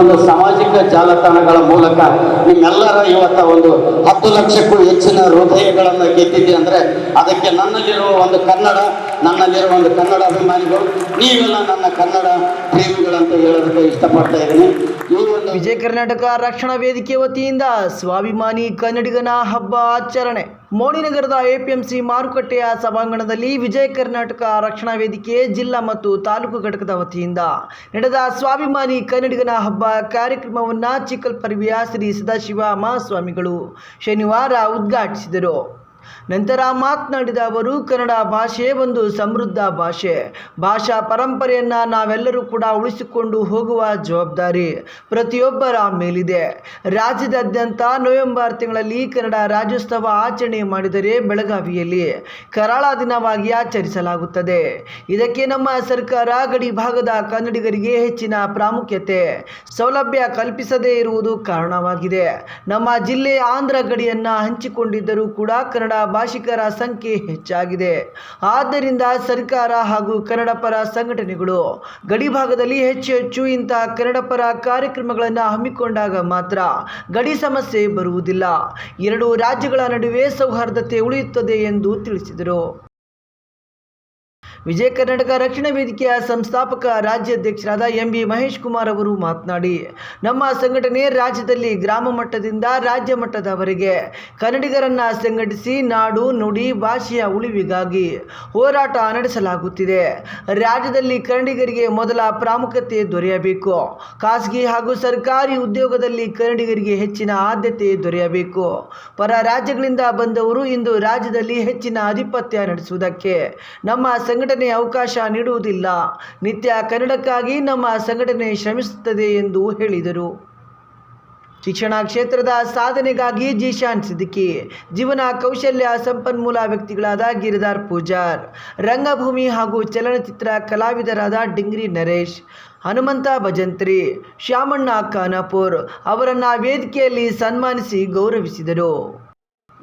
ಒಂದು ಸಾಮಾಜಿಕ ಜಾಲತಾಣಗಳ ಮೂಲಕ ನಿಮ್ಮೆಲ್ಲರ ಇವತ್ತ ಒಂದು ಹತ್ತು ಲಕ್ಷಕ್ಕೂ ಹೆಚ್ಚಿನ ಹೃದಯಗಳನ್ನು ಗೆದ್ದಿದೆ ಅಂದ್ರೆ ಅದಕ್ಕೆ ನನ್ನಲ್ಲಿರುವ ಒಂದು ಕನ್ನಡ, ನನ್ನಲ್ಲಿರುವ ಒಂದು ಕನ್ನಡ ಅಭಿಮಾನಿಗಳು, ನೀವೆಲ್ಲ ನನ್ನ ಕನ್ನಡ ಪ್ರೇಮಿಗಳಂತ ಹೇಳೋದಕ್ಕೆ ಇಷ್ಟಪಡ್ತಾ ಇದ್ದೀನಿ. ವಿಜಯ ಕರ್ನಾಟಕ ರಕ್ಷಣಾ ವೇದಿಕೆ ವತಿಯಿಂದ ಸ್ವಾಭಿಮಾನಿ ಕನ್ನಡಿಗನ ಹಬ್ಬ ಆಚರಣೆ. ಮೋಣಿನಗರದ ಎಪಿಎಂಸಿ ಮಾರುಕಟ್ಟೆಯ ಸಭಾಂಗಣದಲ್ಲಿ ವಿಜಯ ಕರ್ನಾಟಕ ರಕ್ಷಣಾ ವೇದಿಕೆ ಜಿಲ್ಲಾ ಮತ್ತು ತಾಲೂಕು ಘಟಕದ ವತಿಯಿಂದ ನಡೆದ ಸ್ವಾಭಿಮಾನಿ ಕನ್ನಡಿಗನ ಹಬ್ಬ ಕಾರ್ಯಕ್ರಮವನ್ನು ಚಿಕ್ಕಲ್ಪರ್ವಿಯ ಶ್ರೀ ಸದಾಶಿವ ಮಹಾಸ್ವಾಮಿಗಳು ಶನಿವಾರ ಉದ್ಘಾಟಿಸಿದರು. ನಂತರ ಮಾತನಾಡಿದ ಅವರು, ಕನ್ನಡ ಭಾಷೆ ಒಂದು ಸಮೃದ್ಧ ಭಾಷೆ. ಭಾಷಾ ಪರಂಪರೆಯನ್ನು ನಾವೆಲ್ಲರೂ ಕೂಡ ಉಳಿಸಿಕೊಂಡು ಹೋಗುವ ಜವಾಬ್ದಾರಿ ಪ್ರತಿಯೊಬ್ಬರ ಮೇಲಿದೆ. ರಾಜ್ಯದಾದ್ಯಂತ ನವೆಂಬರ್ ತಿಂಗಳಲ್ಲಿ ಕನ್ನಡ ರಾಜ್ಯೋತ್ಸವ ಆಚರಣೆ ಮಾಡಿದರೆ ಬೆಳಗಾವಿಯಲ್ಲಿ ಕರಾಳ ದಿನವಾಗಿ ಆಚರಿಸಲಾಗುತ್ತದೆ. ಇದಕ್ಕೆ ನಮ್ಮ ಸರ್ಕಾರ ಗಡಿ ಭಾಗದ ಕನ್ನಡಿಗರಿಗೆ ಹೆಚ್ಚಿನ ಪ್ರಾಮುಖ್ಯತೆ, ಸೌಲಭ್ಯ ಕಲ್ಪಿಸದೇ ಇರುವುದು ಕಾರಣವಾಗಿದೆ. ನಮ್ಮ ಜಿಲ್ಲೆ ಆಂಧ್ರ ಗಡಿಯನ್ನು ಹಂಚಿಕೊಂಡಿದ್ದರೂ ಕೂಡ ಕನ್ನಡ ಭಾಷಿಕರ ಸಂಖ್ಯೆ ಹೆಚ್ಚಾಗಿದೆ. ಆದ್ದರಿಂದ ಸರ್ಕಾರ ಹಾಗೂ ಕನ್ನಡ ಪರ ಸಂಘಟನೆಗಳು ಗಡಿ ಭಾಗದಲ್ಲಿ ಹೆಚ್ಚು ಹೆಚ್ಚು ಇಂತಹ ಕನ್ನಡ ಪರ ಕಾರ್ಯಕ್ರಮಗಳನ್ನು ಹಮ್ಮಿಕೊಂಡಾಗ ಮಾತ್ರ ಗಡಿ ಸಮಸ್ಯೆ ಬರುವುದಿಲ್ಲ. ಎರಡು ರಾಜ್ಯಗಳ ನಡುವೆ ಸೌಹಾರ್ದತೆ ಉಳಿಯುತ್ತದೆ ಎಂದು ತಿಳಿಸಿದರು. ವಿಜಯ ಕರ್ನಾಟಕ ರಕ್ಷಣಾ ವೇದಿಕೆಯ ಸಂಸ್ಥಾಪಕ ರಾಜ್ಯಾಧ್ಯಕ್ಷರಾದ ಎಂ ಬಿ ಮಹೇಶ್ ಕುಮಾರ್ ಅವರು ಮಾತನಾಡಿ, ನಮ್ಮ ಸಂಘಟನೆ ರಾಜ್ಯದಲ್ಲಿ ಗ್ರಾಮ ಮಟ್ಟದಿಂದ ರಾಜ್ಯ ಮಟ್ಟದವರೆಗೆ ಕನ್ನಡಿಗರನ್ನ ಸಂಘಟಿಸಿ ನಾಡು ನುಡಿ ಭಾಷೆಯ ಉಳಿವಿಗಾಗಿ ಹೋರಾಟ ನಡೆಸಲಾಗುತ್ತಿದೆ. ರಾಜ್ಯದಲ್ಲಿ ಕನ್ನಡಿಗರಿಗೆ ಮೊದಲ ಪ್ರಾಮುಖ್ಯತೆ ದೊರೆಯಬೇಕು. ಖಾಸಗಿ ಹಾಗೂ ಸರ್ಕಾರಿ ಉದ್ಯೋಗದಲ್ಲಿ ಕನ್ನಡಿಗರಿಗೆ ಹೆಚ್ಚಿನ ಆದ್ಯತೆ ದೊರೆಯಬೇಕು. ಪರ ರಾಜ್ಯಗಳಿಂದ ಬಂದವರು ಇಂದು ರಾಜ್ಯದಲ್ಲಿ ಹೆಚ್ಚಿನ ಆಧಿಪತ್ಯ ನಡೆಸುವುದಕ್ಕೆ ನಮ್ಮ ಸಂಘಟನೆ ಅವಕಾಶ ನೀಡುವುದಿಲ್ಲ. ನಿತ್ಯ ಕನ್ನಡಕ್ಕಾಗಿ ನಮ್ಮ ಸಂಘಟನೆ ಶ್ರಮಿಸುತ್ತದೆ ಎಂದು ಹೇಳಿದರು. ಶಿಕ್ಷಣ ಕ್ಷೇತ್ರದ ಸಾಧನೆಗಾಗಿ ಜೀಶಾನ್ ಸಿದ್ದಿಕಿ ಜೀವನ ಕೌಶಲ್ಯ ಸಂಪನ್ಮೂಲ ವ್ಯಕ್ತಿಗಳಾದ ಗಿರಿದಾರ್ ಪೂಜಾರ್, ರಂಗಭೂಮಿ ಹಾಗೂ ಚಲನಚಿತ್ರ ಕಲಾವಿದರಾದ ಡಿಂಗ್ರಿ ನರೇಶ್, ಹನುಮಂತ ಭಜಂತ್ರಿ, ಶ್ಯಾಮಣ್ಣ ಖಾನಪುರ್ ಅವರನ್ನು ವೇದಿಕೆಯಲ್ಲಿ ಸನ್ಮಾನಿಸಿ ಗೌರವಿಸಿದರು.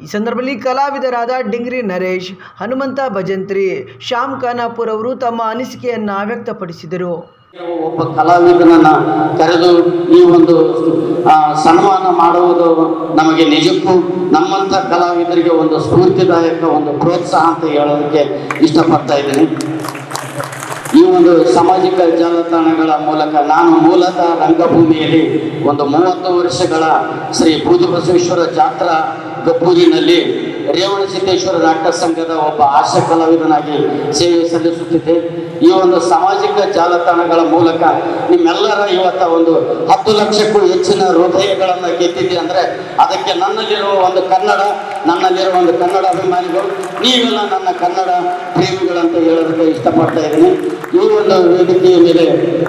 ಈ ಸಂದರ್ಭದಲ್ಲಿ ಕಲಾವಿದರಾದ ಡಿಂಗ್ರಿ ನರೇಶ್, ಹನುಮಂತ ಭಜಂತ್ರಿ, ಶ್ಯಾಮ್ ಖಾನಾಪುರ್ ಅವರು ತಮ್ಮ ಅನಿಸಿಕೆಯನ್ನ ವ್ಯಕ್ತಪಡಿಸಿದರು. ಒಬ್ಬ ಕಲಾವಿದನನ್ನ ಕರೆದು ಈ ಒಂದು ಸನ್ಮಾನ ಮಾಡುವುದು ನಮಗೆ ನಿಜಕ್ಕೂ ನಮ್ಮಂಥ ಕಲಾವಿದರಿಗೆ ಒಂದು ಸ್ಫೂರ್ತಿದಾಯಕ, ಒಂದು ಪ್ರೋತ್ಸಾಹ ಅಂತ ಹೇಳೋದಕ್ಕೆ ಇಷ್ಟಪಡ್ತಾ ಇದ್ದೀನಿ. ಈ ಒಂದು ಸಾಮಾಜಿಕ ಜಾಲತಾಣಗಳ ಮೂಲಕ ನಾನು ಮೂಲತಃ ರಂಗಭೂಮಿಯಲ್ಲಿ ಒಂದು ಮೂವತ್ತು ವರ್ಷಗಳ ಶ್ರೀ ಬಸವೇಶ್ವರ ಜಾತ್ರಾ ಗಬ್ಬೂರಿನಲ್ಲಿ ರೇವಣಸಿದ್ದೇಶ್ವರ ನಾಟಕ ಸಂಘದ ಒಬ್ಬ ಆಶ ಕಲಾವಿದನಾಗಿ ಸೇವೆ ಸಲ್ಲಿಸುತ್ತಿದ್ದೆ. ಈ ಒಂದು ಸಾಮಾಜಿಕ ಜಾಲತಾಣಗಳ ಮೂಲಕ ನಿಮ್ಮೆಲ್ಲರ ಇವತ್ತ ಒಂದು ಹತ್ತು ಲಕ್ಷಕ್ಕೂ ಹೆಚ್ಚಿನ ಹೃದಯಗಳನ್ನು ಗೆದ್ದಿದೆ ಅಂದ್ರೆ ಅದಕ್ಕೆ ನನ್ನಲ್ಲಿರುವ ಒಂದು ಕನ್ನಡ ನನ್ನಲ್ಲಿರುವ ಒಂದು ಕನ್ನಡ ಅಭಿಮಾನಿಗಳು, ನೀವೆಲ್ಲ ನನ್ನ ಕನ್ನಡ ಪ್ರೇಮಿಗಳಂತ ಹೇಳೋದಕ್ಕೆ ಇಷ್ಟಪಡ್ತಾ ಇದ್ದೀನಿ. ಈ ಒಂದು ವೇದಿಕೆಯ ಮೇಲೆ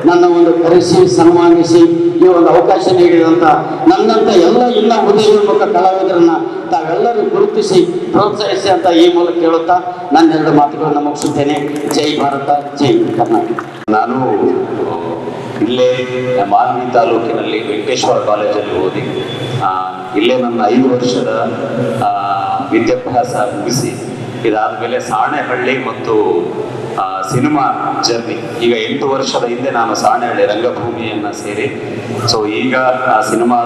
ನನ್ನ ಒಂದು ಕರೆಸಿ, ಸನ್ಮಾನಿಸಿ ಈ ಒಂದು ಅವಕಾಶ ನೀಡಿದಂಥ ನನ್ನಂಥ ಎಲ್ಲ ಇಲ್ಲ ಉದಯೋನ್ಮುಖ ಕಲಾವಿದರನ್ನ ತಾವೆಲ್ಲರೂ ಗುರುತಿಸಿ, ಪ್ರೋತ್ಸಾಹಿಸಿ ಅಂತ ಈ ಮೂಲಕ ಹೇಳುತ್ತಾ ನನ್ನ ಎರಡು ಮಾತುಗಳನ್ನು ಮುಗಿಸುತ್ತೇನೆ. ಜೈ ಭಾರತ, ಜೈ ಕರ್ನಾಟಕ. ನಾನು ಇಲ್ಲೇ ಮಾನ್ವಿ ತಾಲೂಕಿನಲ್ಲಿ ವೆಂಕಟೇಶ್ವರ ಕಾಲೇಜಲ್ಲಿ ಓದಿ ಇಲ್ಲೇ ನನ್ನ ಐದು ವರ್ಷದ ವಿದ್ಯಾಭ್ಯಾಸ ಮುಗಿಸಿ ಇದಾದ ಮೇಲೆ ಸಾಣೆಹಳ್ಳಿ ಮತ್ತು ಸಿನಿಮಾ ಜರ್ನಿ. ಈಗ ಎಂಟು ವರ್ಷದ ಹಿಂದೆ ನಾನು ಸಾಣೆಹಳ್ಳಿ ರಂಗಭೂಮಿಯನ್ನು ಸೇರಿ ಸೊ ಈಗ ಆ ಸಿನಿಮಾ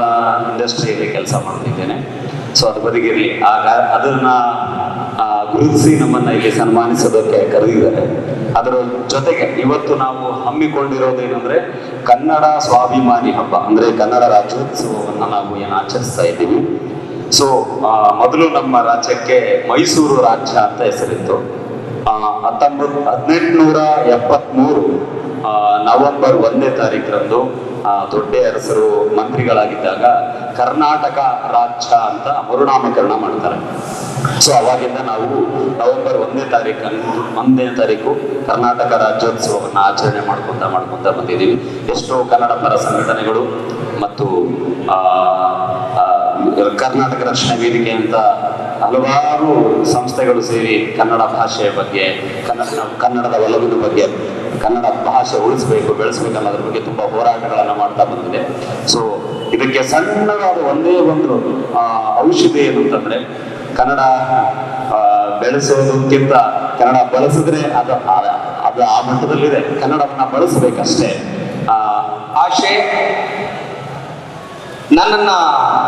ಇಂಡಸ್ಟ್ರಿಯಲ್ಲಿ ಕೆಲಸ ಮಾಡ್ತಿದ್ದೇನೆ. ಸೊ ಅದು ಬದಿಗಿರಲಿ. ಆಗ ಅದನ್ನ ಗುರುತಿಸಿ ನಮ್ಮನ್ನ ಇಲ್ಲಿ ಸನ್ಮಾನಿಸೋದಕ್ಕೆ ಕರೆದಿದ್ದಾರೆ. ಅದರ ಜೊತೆಗೆ ಇವತ್ತು ನಾವು ಹಮ್ಮಿಕೊಂಡಿರೋದೇನೆಂದ್ರೆ ಕನ್ನಡ ಸ್ವಾಭಿಮಾನಿ ಹಬ್ಬ. ಅಂದ್ರೆ ಕನ್ನಡ ರಾಜ್ಯೋತ್ಸವವನ್ನು ನಾವು ಏನು ಆಚರಿಸ್ತಾ ಇದ್ದೀವಿ. ಸೊ ಮೊದಲು ನಮ್ಮ ರಾಜ್ಯಕ್ಕೆ ಮೈಸೂರು ರಾಜ್ಯ ಅಂತ ಹೆಸರಿತ್ತು. ಹತ್ತೊಂಬತ್ತು ಹದಿನೆಂಟುನೂರ ಎಪ್ಪತ್ತ್ಮೂರು ಆ, ನವೆಂಬರ್ ಒಂದನೇ ತಾರೀಕರಂದು ದೊಡ್ಡ ಅರಸರು ಮಂತ್ರಿಗಳಾಗಿದ್ದಾಗ ಕರ್ನಾಟಕ ರಾಜ್ಯ ಅಂತ ಮರುನಾಮಕರಣ ಮಾಡ್ತಾರೆ. ಸೊ ಅವಾಗಿಂದ ನಾವು ನವೆಂಬರ್ ಒಂದನೇ ತಾರೀಕು ಒಂದನೇ ತಾರೀಕು ಕರ್ನಾಟಕ ರಾಜ್ಯೋತ್ಸವವನ್ನು ಆಚರಣೆ ಮಾಡ್ಕೊತಾ ಮಾಡ್ಕೊತಾ ಬಂದಿದ್ದೀವಿ. ಎಷ್ಟೋ ಕನ್ನಡ ಪರ ಸಂಘಟನೆಗಳು ಮತ್ತು ಕರ್ನಾಟಕ ರಕ್ಷಣಾ ವೇದಿಕೆ ಅಂತ ಹಲವಾರು ಸಂಸ್ಥೆಗಳು ಸೇರಿ ಕನ್ನಡ ಭಾಷೆಯ ಬಗ್ಗೆ ಕನ್ನಡ ಕನ್ನಡದ ಒಲವಿನ ಬಗ್ಗೆ ಕನ್ನಡ ಭಾಷೆ ಉಳಿಸ್ಬೇಕು ಬೆಳೆಸ್ಬೇಕು ಅನ್ನೋದ್ರ ಬಗ್ಗೆ ತುಂಬಾ ಹೋರಾಟಗಳನ್ನು ಮಾಡ್ತಾ ಬಂದಿದೆ. ಸೊ ಇದಕ್ಕೆ ಸಣ್ಣದಾದ ಒಂದೇ ಒಂದು ಆ, ಔಷಧಿ ಏನು ಅಂತಂದ್ರೆ ಕನ್ನಡ ಬೆಳೆಸೋದಕ್ಕಿಂತ ಕನ್ನಡ ಬಳಸಿದ್ರೆ ಅದು ಅದು ಆ ಮಟ್ಟದಲ್ಲಿದೆ. ಕನ್ನಡವನ್ನ ಬಳಸಬೇಕಷ್ಟೇ. ಆ ಭಾಷೆ ನನ್ನನ್ನು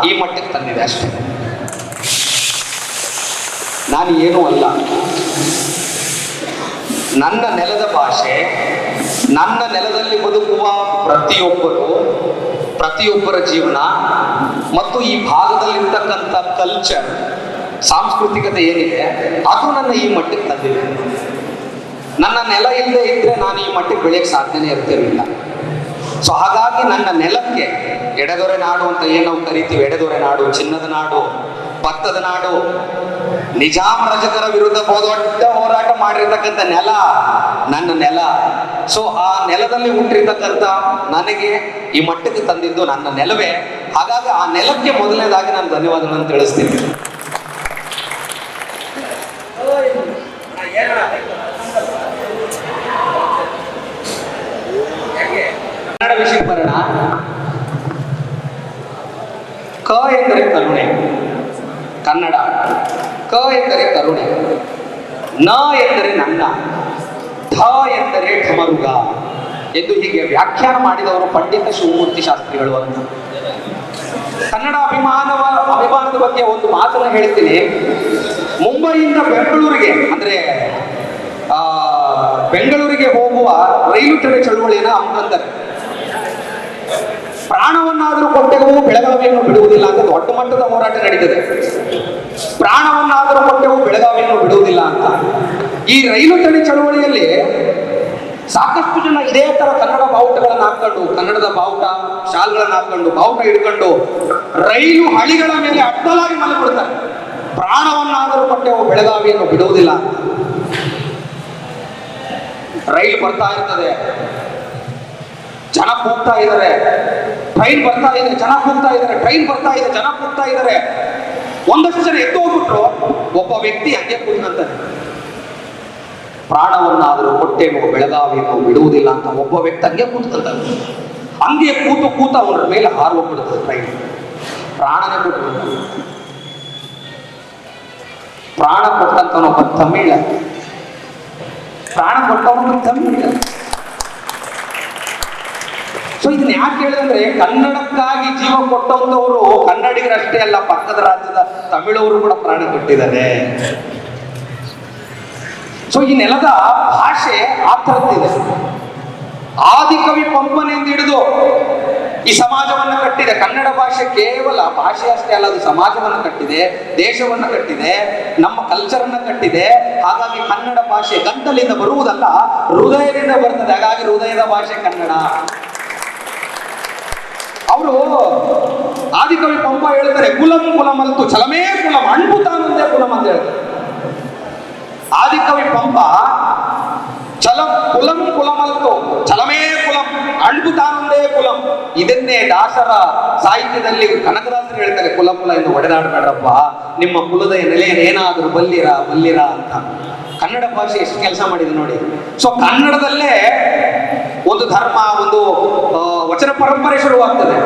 ಈ ಮಟ್ಟಕ್ಕೆ ತಂದಿದೆ ಅಷ್ಟೇ. ನಾನು ಏನೂ ಅಲ್ಲ. ನನ್ನ ನೆಲದ ಭಾಷೆ, ನನ್ನ ನೆಲದಲ್ಲಿ ಬದುಕುವ ಪ್ರತಿಯೊಬ್ಬರು, ಪ್ರತಿಯೊಬ್ಬರ ಜೀವನ, ಮತ್ತು ಈ ಭಾಗದಲ್ಲಿರ್ತಕ್ಕಂಥ ಕಲ್ಚರ್ ಸಾಂಸ್ಕೃತಿಕತೆ ಏನಿದೆ, ಅದು ನನ್ನ ಈ ಮಟ್ಟಕ್ಕೆ ತಂದಿದೆ. ನನ್ನ ನೆಲ ಇಲ್ಲದೆ ಇದ್ರೆ ನಾನು ಈ ಮಟ್ಟಕ್ಕೆ ಬೆಳೆಯಕ್ಕೆ ಸಾಧ್ಯನೇ ಇರ್ತಿರಲಿಲ್ಲ ಸೊ ಹಾಗಾಗಿ ನನ್ನ ನೆಲಕ್ಕೆ ಎಡದೊರೆ ನಾಡು ಅಂತ ಏನು ನಾವು ಕರಿತೀವಿ? ಎಡದೊರೆ ನಾಡು, ಚಿನ್ನದ ನಾಡು ಭತ್ತದ ನಾಡು. ನಿಜಾಮ್ ರಜಕರ ವಿರುದ್ಧ ದೊಡ್ಡ ಹೋರಾಟ ಮಾಡಿರ್ತಕ್ಕಂಥ ನೆಲ, ನನ್ನ ನೆಲ. ಸೊ ಆ ನೆಲದಲ್ಲಿ ಹುಟ್ಟಿರ್ತಕ್ಕಂಥ ನನಗೆ ಈ ಮಟ್ಟಕ್ಕೆ ತಂದಿದ್ದು ನನ್ನ ನೆಲವೇ. ಹಾಗಾಗಿ ಆ ನೆಲಕ್ಕೆ ಮೊದಲನೇದಾಗಿ ನಾನು ಧನ್ಯವಾದಗಳನ್ನು ತಿಳಿಸ್ತೀನಿ. ವಿಷಯಕ್ಕೆ ಬರೋಣ ಕ ಎಂದರೆ ಕರುಣೆ ಕನ್ನಡ ಕ ಎಂದರೆ ಕರುಣೆ ನ ಎಂದರೆ ನನ್ನ ಧ ಎಂದರೆ ಢಮರುಗ ಎಂದು ಹೀಗೆ ವ್ಯಾಖ್ಯಾನ ಮಾಡಿದವರು ಪಂಡಿತ ಶಿವಮೂರ್ತಿ ಶಾಸ್ತ್ರಿಗಳು ಅಂತ ಕನ್ನಡ ಅಭಿಮಾನವ ಅಭಿಮಾನದ ಬಗ್ಗೆ ಒಂದು ಮಾತನ್ನು ಹೇಳ್ತೀನಿ ಮುಂಬೈಯಿಂದ ಬೆಂಗಳೂರಿಗೆ ಅಂದ್ರೆ ಆ, ಬೆಂಗಳೂರಿಗೆ ಹೋಗುವ ರೈಲು ತಡೆ ಚಳುವಳಿಯನ್ನ ಹಮ್ಮಿಕೊಂತಾರೆ ಪ್ರಾಣವನ್ನಾದರೂ ಕೊಟ್ಟೆವು ಬೆಳಗಾವಿಯನ್ನು ಬಿಡುವುದಿಲ್ಲ ಅಂತ ದೊಡ್ಡ ಮಟ್ಟದ ಹೋರಾಟ ನಡೀತದೆ. ಪ್ರಾಣವನ್ನಾದರೂ ಕೊಟ್ಟೆವು ಬೆಳಗಾವಿಯನ್ನು ಬಿಡುವುದಿಲ್ಲ ಅಂತ. ಈ ರೈಲು ತಡೆ ಚಳುವಳಿಯಲ್ಲಿ ಸಾಕಷ್ಟು ಜನ ಇದೇ ತರ ಕನ್ನಡ ಬಾವುಟಗಳನ್ನ ಹಾಕೊಂಡು ಕನ್ನಡದ ಬಾವುಟ ಶಾಲ್ಗಳನ್ನ ಹಾಕೊಂಡು ಬಾವುಟ ಹಿಡ್ಕೊಂಡು ರೈಲು ಹಳಿಗಳ ಮೇಲೆ ಅಡ್ಡಲಾಗಿ ಮಲಗಿಬಿಡ್ತಾರೆ ಪ್ರಾಣವನ್ನಾದರೂ ಕೊಟ್ಟೆವು ಬೆಳಗಾವಿಯನ್ನು ಬಿಡುವುದಿಲ್ಲ. ರೈಲು ಬರ್ತಾ ಇರ್ತದೆ. ಜನ ಕೂಗ್ತಾ ಇದ್ದಾರೆ. ಟ್ರೈನ್ ಬರ್ತಾ ಇದೆ, ಜನ ಕೂಗ್ತಾ ಇದ್ದಾರೆ, ಟ್ರೈನ್ ಬರ್ತಾ ಇದೆ, ಜನ ಕೂಗ್ತಾ ಇದ್ದಾರೆ. ಒಂದಷ್ಟು ಜನ ಎದ್ದು ಹೋಗ್ಬಿಟ್ರು. ಒಬ್ಬ ವ್ಯಕ್ತಿ ಹಂಗೆ ಕೂತ್ಕೊಂತಾನೆ. ಪ್ರಾಣವನ್ನಾದರೂ ಕೊಟ್ಟೇನು ಬೆಳಗಾವಿಯನ್ನು ಬಿಡುವುದಿಲ್ಲ ಅಂತ ಒಬ್ಬ ವ್ಯಕ್ತಿ ಹಂಗೆ ಕೂತ್ಕೊಂತಾನೆ. ಹಂಗೆ ಕೂತು ಕೂತ ಅವರ ಮೇಲೆ ಹಾರು ಹೋಗ್ಬಿಡುತ್ತೆ ಟ್ರೈನ್. ಪ್ರಾಣನೇ ಕೊಟ್ಟು ಪ್ರಾಣ ಕೊಟ್ಟಂತವನೊಬ್ಬ ತಮಿಳ. ಪ್ರಾಣ ಕೊಟ್ಟವನು ತಮಿಳ. ಸೊ ಇದನ್ನ ಯಾಕೆ ಹೇಳಿದ್ರೆ ಕನ್ನಡಕ್ಕಾಗಿ ಜೀವ ಕೊಟ್ಟಂತವರು ಕನ್ನಡಿಗರಷ್ಟೇ ಅಲ್ಲ, ಪಕ್ಕದ ರಾಜ್ಯದ ತಮಿಳವರು ಕೂಡ ಪ್ರಾಣ ಕೊಟ್ಟಿದ್ದಾರೆ. ಸೊ ಈ ನೆಲದ ಭಾಷೆ ಆ ಥರದ್ದಿದೆ ಆದಿಕವಿ ಪಂಪನೆಯಿಂದ ಹಿಡಿದು ಈ ಸಮಾಜವನ್ನು ಕಟ್ಟಿದೆ. ಕನ್ನಡ ಭಾಷೆ ಕೇವಲ ಭಾಷೆ ಅಷ್ಟೇ ಅಲ್ಲ, ಅದು ಸಮಾಜವನ್ನು ಕಟ್ಟಿದೆ, ದೇಶವನ್ನು ಕಟ್ಟಿದೆ, ನಮ್ಮ ಕಲ್ಚರನ್ನು ಕಟ್ಟಿದೆ. ಹಾಗಾಗಿ ಕನ್ನಡ ಭಾಷೆ ಗಂಟಲಿಂದ ಬರುವುದಲ್ಲ, ಹೃದಯದಿಂದ ಬರ್ತದೆ. ಹಾಗಾಗಿ ಹೃದಯದ ಭಾಷೆ ಕನ್ನಡ. ಅವರು ಆದಿಕವಿ ಪಂಪ ಹೇಳ್ತಾರೆ, ಕುಲಂ ಕುಲಮಲ್ತು ಚಲಮೇ ಕುಲಂ ಅಣ್ಬು ತಾನೊಂದೇ ಕುಲಂ ಅಂತ ಹೇಳ್ತಾರೆ. ಆದಿಕವಿ ಪಂಪ ಚಲಂ ಕುಲಂ ಕುಲಮಲ್ಕೋ, ಚಲಮೇ ಕುಲಂ ಅಣ್ಬು ಕುಲಂ. ಇದನ್ನೇ ದಾಸರ ಸಾಹಿತ್ಯದಲ್ಲಿ ಕನಕದಾಸರು ಹೇಳ್ತಾರೆ, ಕುಲ ಕುಲ ಎಂದು ಒಡೆದಾಡಬೇಡ್ರಪ್ಪ ನಿಮ್ಮ ಕುಲದ ನೆಲೆಯನ್ನೇನಾದರೂ ಬಲ್ಲಿರ ಬಲ್ಲಿರ ಅಂತ. ಕನ್ನಡ ಭಾಷೆ ಎಷ್ಟು ಕೆಲಸ ಮಾಡಿದೆ ನೋಡಿ. ಸೊ ಕನ್ನಡದಲ್ಲೇ ಒಂದು ಧರ್ಮ, ಒಂದು ವಚನ ಪರಂಪರೆ ಶುರುವಾಗ್ತದೆ.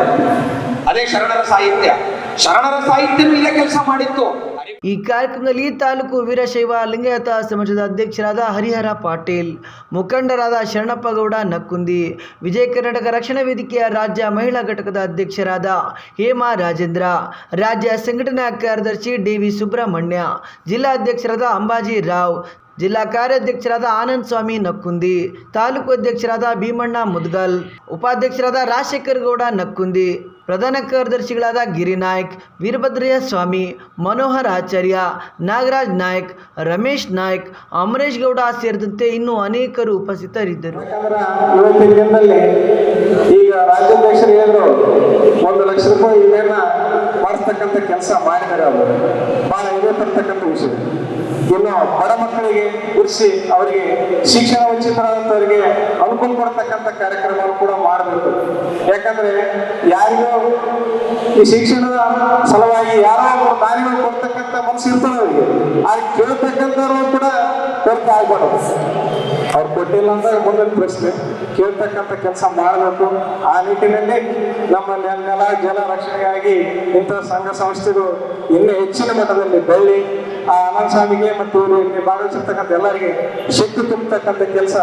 ಅದೇ ಶರಣರ ಸಾಹಿತ್ಯ. ಶರಣರ ಸಾಹಿತ್ಯ ಇಲ್ಲೇ ಕೆಲಸ ಮಾಡಿತ್ತು. ಈ ಕಾರ್ಯಕ್ರಮದಲ್ಲಿ ತಾಲೂಕು ವೀರಶೈವ ಲಿಂಗಾಯತ ಸಮಾಜದ ಅಧ್ಯಕ್ಷರಾದ ಹರಿಹರ ಪಾಟೀಲ್, ಮುಖಂಡರಾದ ಶರಣಪ್ಪ ಗೌಡ ನಕ್ಕುಂದಿ, ವಿಜಯ ಕರ್ನಾಟಕ ರಕ್ಷಣಾ ವೇದಿಕೆಯ ರಾಜ್ಯ ಮಹಿಳಾ ಘಟಕದ ಅಧ್ಯಕ್ಷರಾದ ಹೇಮಾ ರಾಜೇಂದ್ರ, ರಾಜ್ಯ ಸಂಘಟನಾ ಕಾರ್ಯದರ್ಶಿ ಡಿ ವಿ ಸುಬ್ರಹ್ಮಣ್ಯ, ಜಿಲ್ಲಾ ಅಧ್ಯಕ್ಷರಾದ ಅಂಬಾಜಿ ರಾವ್ ಜಿಲ್ಲಾ ಕಾರ್ಯಾಧ್ಯಕ್ಷರಾದ ಆನಂದ್ ಸ್ವಾಮಿ ನಕ್ಕುಂದಿ, ತಾಲೂಕು ಅಧ್ಯಕ್ಷರಾದ ಭೀಮಣ್ಣ ಮುದ್ಗಲ್, ಉಪಾಧ್ಯಕ್ಷರಾದ ರಾಜಶೇಖರ್ ಗೌಡ ನಕ್ಕುಂದಿ, ಪ್ರಧಾನ ಕಾರ್ಯದರ್ಶಿಗಳಾದ ಗಿರಿನಾಯ್ಕ್, ವೀರಭದ್ರಯ್ಯ ಸ್ವಾಮಿ, ಮನೋಹರ್ ಆಚಾರ್ಯ, ನಾಗರಾಜ್ ನಾಯ್ಕ್, ರಮೇಶ್ ನಾಯ್ಕ್, ಅಮರೇಶ್ ಗೌಡ ಸೇರಿದಂತೆ ಇನ್ನೂ ಅನೇಕರು ಉಪಸ್ಥಿತರಿದ್ದರು. ಲಕ್ಷ ರೂಪಾಯಿ ಕೆಲಸ ತರ್ತಕ್ಕಂಥ ವಿಷಯ. ಇನ್ನು ಬಡ ಮಕ್ಕಳಿಗೆ ಕುರಿಸಿ ಅವರಿಗೆ ಶಿಕ್ಷಣ ವಂಚಿತರಾದಂಥವರಿಗೆ ಅನುಕೂಲ ಕೊಡ್ತಕ್ಕಂಥ ಕಾರ್ಯಕ್ರಮವನ್ನು ಕೂಡ ಮಾಡಬೇಕು. ಯಾಕಂದ್ರೆ ಯಾರಿಗೂ ಈ ಶಿಕ್ಷಣದ ಸಲುವಾಗಿ ಯಾರೋ ಒಬ್ಬರು ದಾನಿಗಳು ಕೊಡ್ತಕ್ಕಂಥ ಮನಸ್ಸು ಇರ್ತದೆ ಅವರಿಗೆ. ಆದ್ರೆ ಕೇಳ್ತಕ್ಕಂಥವ್ರು ಕೂಡ ಕೊರತೆ ಆಗ್ಬಾರ್ದು. ಅವ್ರು ಕೊಟ್ಟಿಲ್ಲ ಅಂತ ಮುಂದಿನ ಪ್ರಶ್ನೆ, ಕೇಳ್ತಕ್ಕಂಥ ಕೆಲಸ ಮಾಡಬೇಕು. ಆ ನಿಟ್ಟಿನಲ್ಲಿ ನಮ್ಮ ನೆಲ ಜಲ ರಕ್ಷಣೆಗಾಗಿ ಇಂಥ ಸಂಘ ಸಂಸ್ಥೆಗಳು ಇನ್ನೂ ಹೆಚ್ಚಿನ ಮಟ್ಟದಲ್ಲಿ ಬೆಳ್ಳಿ, ಆ ಅನಂತ ಸ್ವಾಮಿಗೆ ಮತ್ತು ಇಲ್ಲಿ ಭಾಗವಹಿಸಿರ್ತಕ್ಕಂಥ ಎಲ್ಲರಿಗೆ ಶಕ್ತಿ ತುಂಬತಕ್ಕಂಥ ಕೆಲಸ